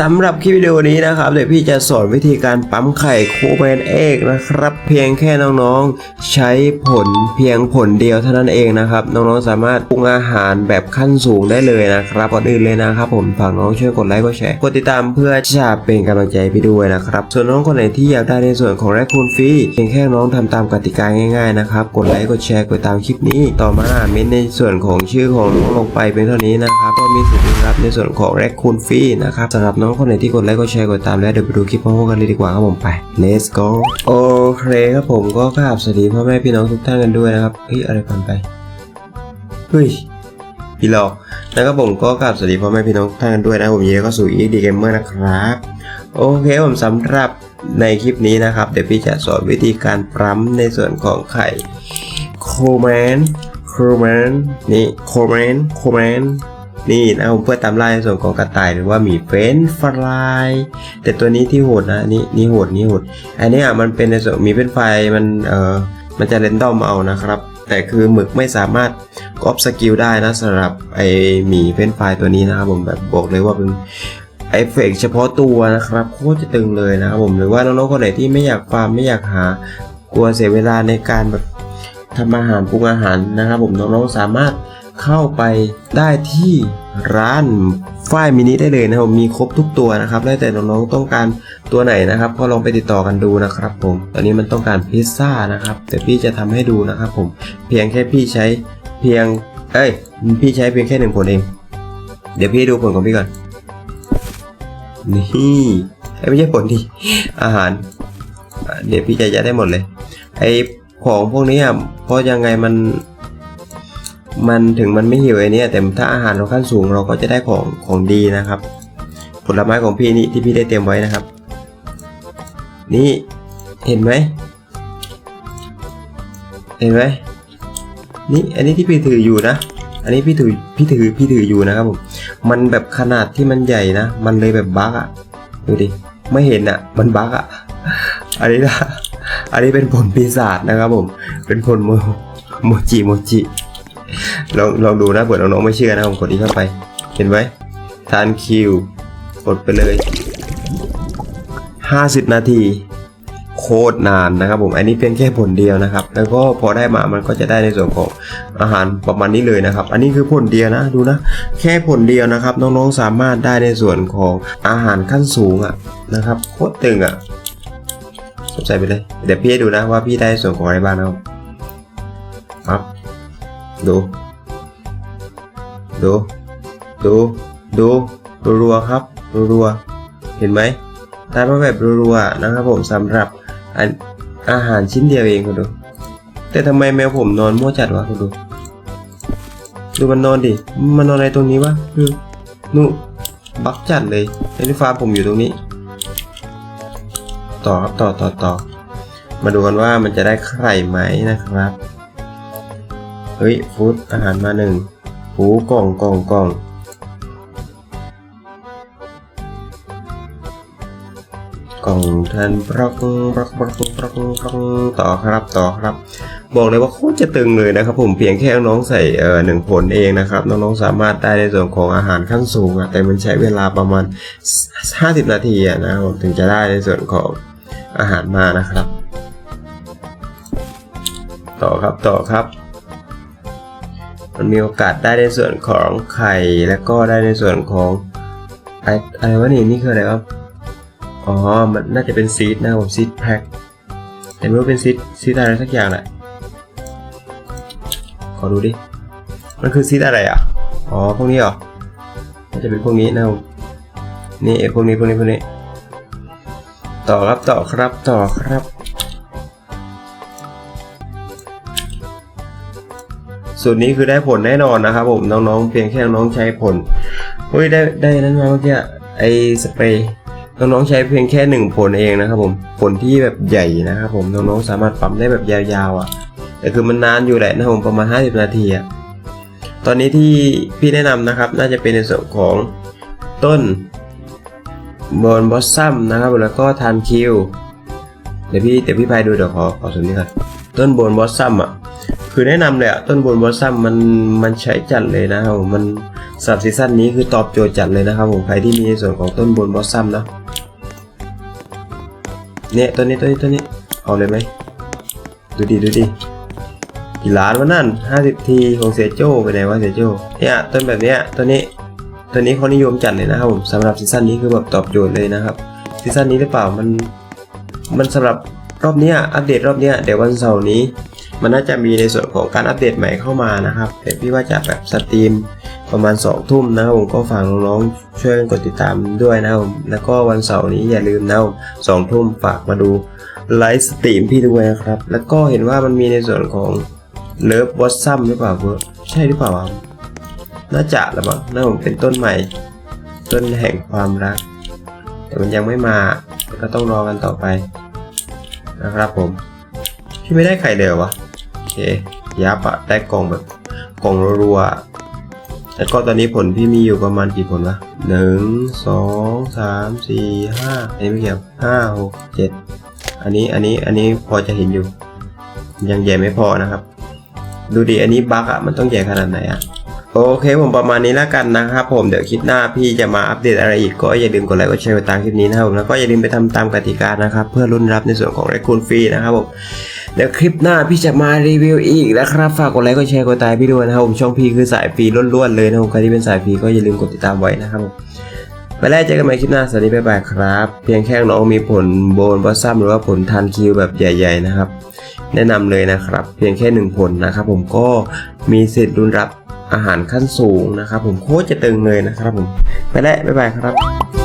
สำหรับคลิปวิดีโอนี้นะครับเดี๋ยวพี่จะสอนวิธีการปั๊มไข่โคแมนเอกนะครับ เพียงแค่น้องๆ ใช้ผลเพียงผลเดียวเท่านั้นเองนะครับ น้องๆสามารถปรุงอาหารแบบขั้นสูงได้เลยนะครับก่อนอื่นเลยนะครับ ผมฝากน้องช่วยกดไลค์กดแชร์กดติดตามเพื่อจะเป็นกำลังใจให้พี่ด้วยนะครับ ส่วนน้องคนไหนที่อยากได้ในส่วนของแรคคูนฟรีเพียงแค่น้องทำตามกติกาง่ายๆนะครับกดไลค์กดแชร์กดตามคลิปนี้ ต่อมาเม้นในส่วนของชื่อของน้องลงไปเป็นเท่านี้นะครับก็มีสิทธิ์รับในส่วนของแรคคูนฟรีนะครับสำหรับน้องคนไหนที่กดไลค์กดแชร์กดตามแล้วเดี๋ยวไปดูคลิปพร้อมกันเลยดีกว่าครับผมไป let's go โอเคครับผมก็กราบสวัสดีพ่อแม่พี่น้องทุกท่านกันด้วยนะครับเฮ้ยอะไรผ่านไปเฮ้ยพี่หลอกนะครับผมก็กราบสวัสดีพ่อแม่พี่น้องทุกท่านกันด้วยนะผมยินดีเข้าสู่ ED Gamer นะครับโอเคผมสำหรับในคลิปนี้นะครับ เดี๋ยวพี่จะสอนวิธีการปั๊มในส่วนของไข่โคแมนโคแมนนี่โคแมนโคแมน นี่นะผมเพื่อตามล่าในส่วนของกระต่ายหรือว่าหมีเฟนฟรายแต่ตัวนี้ที่โหดนะนี่นี่โหดนี่โหดอันนี้ยมันเป็นในส่วนหมีเฟนไฟมันเอ่อมันจะเรนดอมเอานะครับ แต่คือหมึกไม่สามารถกอปสกิลได้นะสำหรับไอหมีเฟนไฟรายตัวนี้นะครับผมแบบบอกเลยว่าเป็นเอฟเฟกเฉพาะตัวนะครับโคตรจะตึงเลยนะครับผมหรือว่าน้องๆคนไหนที่ไม่อยากฟาร์มไม่อยากหากลัวเสียเวลาในการแบบทำอาหารปรุงอาหารนะครับผมน้องๆสามารถ เข้าไปได้ที่ร้านฝ้ายมินิได้เลยนะครับมีครบทุกตัวนะครับแล้วแต่น้องๆต้องการตัวไหนนะครับ ก็ลองไปติดต่อกันดูนะครับผม ตอนนี้มันต้องการพิซซ่านะครับ แต่พี่จะทำให้ดูนะครับผม เพียงแค่พี่ใช้เพียง เอ้ย พี่ใช้เพียงแค่หนึ่งผลเอง เดี๋ยวพี่ดูผลของพี่ก่อน นี่ไม่ใช่ผลดิ อาหาร เดี๋ยวพี่จะยัดได้หมดเลย ไอของพวกนี้อะเพราะยังไงมัน มันถึงมันไม่หิวไอ้เนี่ยแต่ถ้าอาหารเราขั้นสูงเราก็จะได้ของของดีนะครับ ผลไม้ของพี่นี่ที่พี่ได้เตรียมไว้นะครับ นี่เห็นไหมเห็นไหมนี่อันนี้ที่พี่ถืออยู่นะ อันนี้พี่ถือพี่ถือพี่ถืออยู่นะครับผมมันแบบขนาดที่มันใหญ่นะ มันเลยแบบบั๊กอะดูดิไม่เห็นอะมันบั๊กอะอันนี้นะอันนี้เป็นผลปีศาจนะครับผม เป็นผลโมโมจิโมจิ ลองลองดูนะเผื่อน้องๆไม่เชื่อนะผมกดอีกเข้าไป เห็นไหมทานคิวกดไปเลย 50 นาที โคตรนานนะครับผม อันนี้เพียงแค่ผลเดียวนะครับ แล้วก็พอได้มามันก็จะได้ในส่วนของอาหารประมาณนี้เลยนะครับ อันนี้คือผลเดียวนะดูนะ แค่ผลเดียวนะครับ น้องๆสามารถได้ในส่วนของอาหารขั้นสูงอะนะครับ โคตรตึงอะสนใจไปเลย เดี๋ยวพี่ให้ดูนะว่าพี่ได้ส่วนของอะไรบ้างนะครับ ดูดูดูดูรัวๆครับรัวๆเห็นไหมได้มาแบบรัวๆนะครับผมสำหรับออาหารชิ้นเดียวเองคุณดู แต่ทำไมแมวผมนอนมั่วจัดวะคุณดู ดูมันนอนดิ มันนอนอะไรตรงนี้วะนู่บักจัดเลยไอ้ที่ฟ้าผมอยู่ตรงนี้ ต่อครับต่อต่อต่อมาดูกันว่ามันจะได้ไข่ไหมนะครับ ฮ้ยฟูดอาหารมาหนึ่งฟูกล่องกล่องกล่องกล่องแทนปรักปรักปรักปรักปรักต่อครับต่อครับ บอกเลยว่าโคตรจะตึงเลยนะครับ ผมเพียงแค่น้องใส่เอ่อหนึ่งผลเองนะครับน้องๆสามารถได้ในส่วนของอาหารขั้นสูงอะแต่มันใช้เวลาประมาณ 50 นาทีอะนะผมถึงจะได้ในส่วนของอาหารมานะครับ ต่อครับต่อครับ มันมีโอกาสได้ในส่วนของไข่แล้วก็ได้ในส่วนของไออะไรวะนี่นี่คืออะไรครับอ๋อ มันน่าจะเป็นซีดนะผมซีดแพ็คเห็นว่าเป็นซีดซีดอะไรสักอย่างแหละขอดูดิ มันคือซีดอะไรอะ อ๋อ พวกนี้เหรอ น่าจะเป็นพวกนี้นะผมนี่ไอ้พวกนี้พวกนี้พวกนี้ ต่อครับต่อครับต่อครับ สูตรนี้คือได้ผลแน่นอนนะครับผมน้องๆเพียงแค่น้องๆใช้ผลเฮ้ยได้ได้นั้นมาเมื่อกี้ไอสเปรย์น้องๆใช้เพียงแค่หนึ่งผลเองนะครับผมผลที่แบบใหญ่นะครับผมน้องๆสามารถปั๊มได้แบบยาวๆอะแต่คือมันนานอยู่แหละนะผมประมาณ 50 นาทีอะตอนนี้ที่พี่แนะนำนะครับ น่าจะเป็นในส่วนของต้นบอนบอสซัมนะครับแล้วก็ทานคิวเดี๋ยวพี่เดี๋ยวพี่พายดูเดี๋ยวขอขอส่วนนี้ก่อนต้นบอนบอสซัมอะ คือแนะนำเลยอะต้นบนบอสซัมมันมันใช้จัดเลยนะครับผมมันสำหรับซีซั่นนี้คือตอบโจทย์จัดเลยนะครับผมใครที่มีในส่วนของต้นบนบอสซัมนะเนี่ยตัวนี้ตัวนี้ตัวนี้เอาเลยไหมดูดิดูดิกี่ล้านวะนั่น 50 ทีของเสียโจ้ไปไหนวะเสียโจ้เนี่ยต้นแบบเนี้ยตัวนี้ตัวนี้เขานิยมจัดเลยนะครับผมสำหรับซีซั่นนี้คือแบบตอบโจทย์เลยนะครับซีซั่นนี้หรือเปล่ามันมันสำหรับรอบเนี้ยอัปเดตรอบเนี้ยเดี๋ยววันเสาร์นี้ มันน่าจะมีในส่วนของการอัปเดตใหม่เข้ามานะครับเดี๋ยวพี่ว่าจะแบบสตรีมประมาณ2ทุ่มนะครับผมก็ฝากน้องๆช่วยกดติดตามด้วยนะครับผมแล้วก็วันเสาร์นี้อย่าลืมนะครับสองทุ่มฝากมาดูไลฟ์สตรีมพี่ด้วยนะครับ แล้วก็เห็นว่ามันมีในส่วนของเลิฟบอสซัมหรือเปล่าเพื่อใช่หรือเปล่าน่าจะละมั้งนะผมเป็นต้นใหม่ ต้นแห่งความรัก แต่มันยังไม่มาก็ต้องรอกันต่อไปนะครับผม พี่ไม่ได้ไข่เลยเหรอวะ เค ยับอะได้กล่องแบบกล่องรัวๆแล้วก็ตอนนี้ผลพี่มีอยู่ประมาณกี่ผลวะหนึ่งสองสามสี่ห้าอันนี้ไม่เกี่ยวห้าหกเจ็ดอันนี้อันนี้อันนี้พอจะเห็นอยู่ ยังใหญ่ไม่พอนะครับ ดูดิอันนี้บั๊กอะมันต้องใหญ่ขนาดไหนอะโอเคผมประมาณนี้แล้วกันนะครับผมเดี๋ยวคลิปหน้าพี่จะมาอัปเดตอะไรอีกก็อย่าลืมกดไลค์กดแชร์กดตามคลิปนี้นะครับผมแล้วก็อย่าลืมไปทำตามกติกานะครับ เพื่อลุ้นรับในส่วนของเรคูนฟรีนะครับผม เดี๋ยวคลิปหน้าพี่จะมารีวิวอีกนะครับ ฝากกดไลค์กดแชร์กดตามพี่ด้วยนะครับผมช่องพี่คือสายฟรีล้วนๆเลยนะครับใครที่เป็นสายฟรีก็อย่าลืมกดติดตามไว้นะครับไปแล้วเจอกันใหม่คลิปหน้าสวัสดีบ๊ายบายครับ เพียงแค่น้องมีผลโบนบอสซัมหรือว่าผลทันคิวแบบใหญ่ ๆ นะครับ แนะนำเลยนะครับ เพียงแค่หนึ่งผลนะครับ ผมก็มีสิทธิ์รุนรับอาหารขั้นสูงนะครับ ผมโคตรจะตึงเลยนะครับ ผมไปแล้วบ๊ายบายครับ